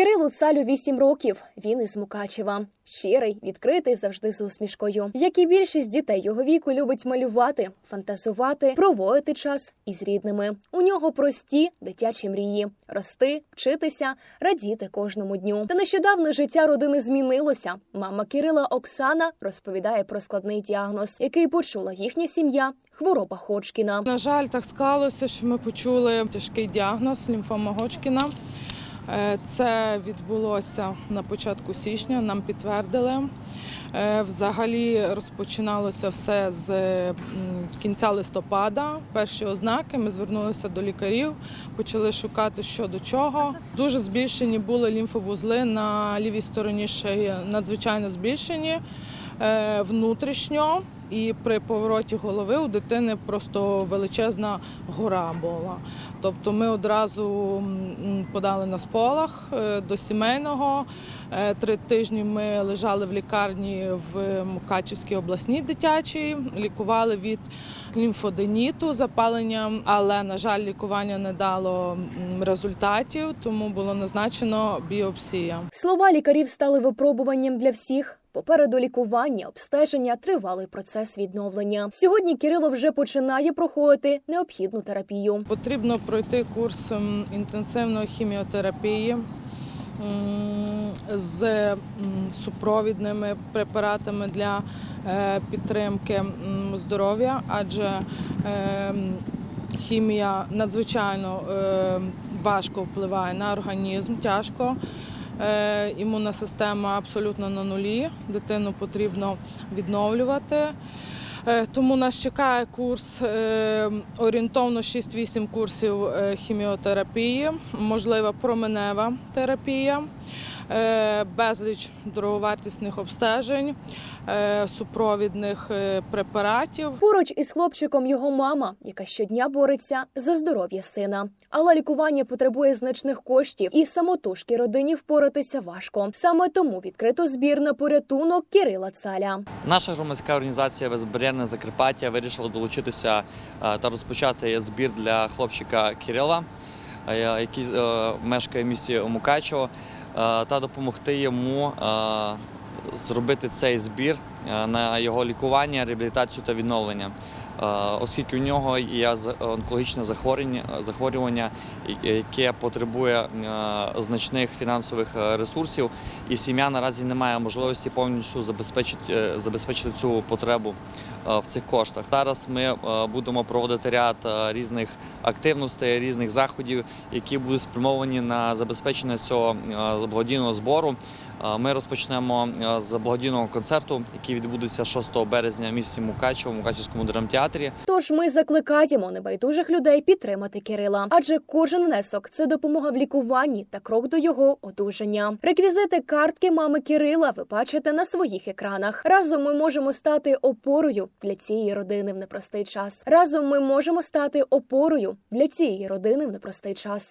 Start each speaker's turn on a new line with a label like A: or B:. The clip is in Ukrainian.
A: Кирилу Цалю 8 років. Він із Мукачева. Щирий, відкритий, завжди з усмішкою. Як і більшість дітей його віку любить малювати, фантазувати, проводити час із рідними. У нього прості дитячі мрії: рости, вчитися, радіти кожному дню. Та нещодавно життя родини змінилося. Мама Кирила Оксана розповідає про складний діагноз, який почула їхня сім'я хвороба Ходжкіна.
B: На жаль, так склалося, що ми почули тяжкий діагноз лімфома Годжкіна. Е, Це відбулося на початку січня, нам підтвердили. Е, Взагалі розпочиналося все з кінця листопада. Перші ознаки ми звернулися до лікарів, почали шукати що до чого. Дуже збільшені були лімфовузли на лівій стороні шиї, надзвичайно збільшені внутрішньо. І при повороті голови у дитини просто величезна гора була. Тобто ми одразу подали на сполах е, до сімейного. Е, Три тижні ми лежали в лікарні в Мукачівській обласній дитячій, лікували від лімфоденіту, запалення, але, на жаль, лікування не дало результатів, тому було назначено біопсія.
A: Слова лікарів стали випробуванням для всіх. Попереду лікування, обстеження, тривалий процес відновлення. Сьогодні Кирило вже починає проходити необхідну терапію.
B: Потрібно пройти курс інтенсивної хіміотерапії з супровідними препаратами для е, підтримки здоров'я, адже е, хімія надзвичайно е, важко впливає на організм, тяжко. Е, Імунна система абсолютно на нулі. Дитину потрібно відновлювати. Е, Тому нас чекає курс е, орієнтовно 6-8 курсів хіміотерапії, можлива променева терапія, безліч дороговартісних обстежень, е, супровідних е, препаратів.
A: Поруч із хлопчиком його мама, яка щодня бореться за здоров'я сина. Але лікування потребує значних коштів, і самотужки родині впоратися важко. Саме тому відкрито збір на порятунок Кирила Цаля.
C: Наша громадська організація Безбар'єрне Закарпаття вирішила долучитися е, та розпочати збір для хлопчика Кирила, е, який е, мешкає в місті Мукачево, е, та допомогти йому е, зробити цей збір е, на його лікування, реабілітацію та відновлення. Е, Оскільки у нього є з- онкологічне захворювання, захворювання, яке потребує е, значних фінансових е, ресурсів, і сім'я наразі не має можливості повністю забезпечити, е, забезпечити цю потребу е, в цих коштах. Зараз ми е, будемо проводити ряд е, різних активностей, різних заходів, які будуть спрямовані на забезпечення цього е, благодійного збору. Ми розпочнемо е, з благодійного концерту, який відбудеться 6 березня в місті Мукачево, в Мукачевському драмтеатрі.
A: Тож ми закликаємо небайдужих людей підтримати Кирила, адже кожен внесок це допомога в лікуванні та крок до його одужання. Реквізити картки мами Кирила ви бачите на своїх екранах. Разом ми можемо стати опорою для цієї родини в непростий час. Разом ми можемо стати опорою для цієї родини в непростий час.